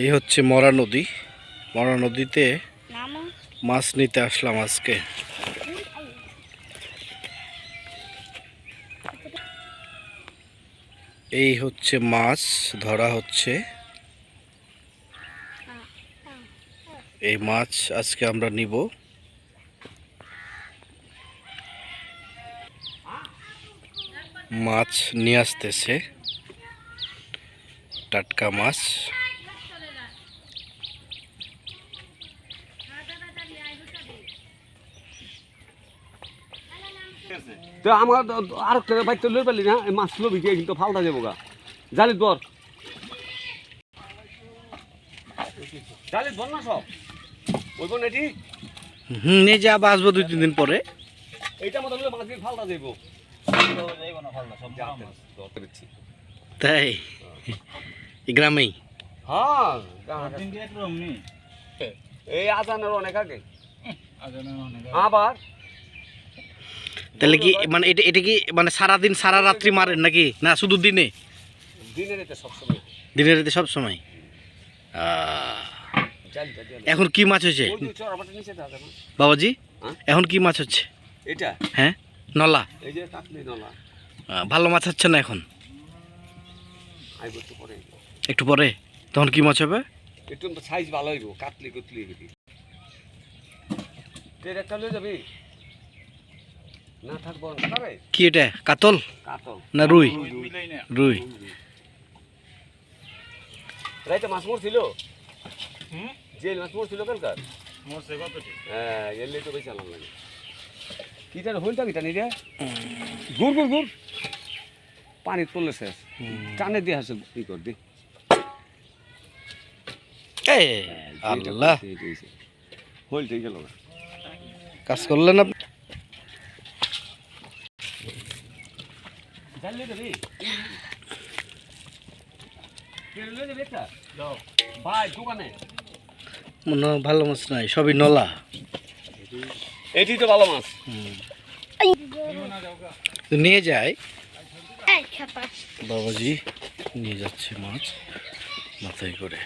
এই হচ্ছে মরা নদী। মরা নদীতে মাছ নিতে আসলাম আজকে। এই হচ্ছে মাছ ধরা হচ্ছে। এই মাছ আজকে আমরা নিব। মাছ নিয়ে আসতেছে। টাটকা মাছ। তো আমার আর একটা বাইক তো লই পারলি না মাছ লবি গিয়ে কিন্তু ফালতা যাব গা। জালি ধর। জালি ধর না সব। ওই কোন এটি হুম নিয়ে যা আবার আসব দুই তিন দিন পরে। এইটা মতো মাছ দিয়ে ফালতা যাব তাই? এই গ্রামেই? হ্যাঁ এই আজানের অনেক আগে। আবার? তাহলে কি মানে এটা এটা কি মানে সারাদিন সারা রাত্রি মারেন নাকি? না শুধু দিনে? দিনের রাতে সব সময় এখন কি মাছ না বাবাজি হ্যাঁ? এখন কি মাছ হচ্ছে? এটা? হ্যাঁ? নলা? এই যে কাটলি নলা। ভালো মাছ হচ্ছে না এখন? একটু পরে। তখন কি মাছ হবে? একটু সাইজ ভালো হইব কাটলি কুতলি যাবি? কি এটা? কাতল? কাতল। না রুই? রুই রাইতে মাছ মরছিল জেল মাছ মরছিল কালকার হ্যাঁ এলে তো বেশি আলাম লাগে। কিটা হইলটা কিটা নি ঘুর ঘুর ঘুর। পানি তুললে শেষ। টানে দিয়ে হাসে ই কর দি। এ আল্লাহ। গেল। না কাজ করলেন আপনি জানলে যাবি কিনলে যাবি একটা ভাই দোকানে মনে ভালো মাছ নাই সবই নলা এটি তো ভালো মাছ। তো নিয়ে যায় বাবাজি নিয়ে যাচ্ছে মাছ। মাথায় করে।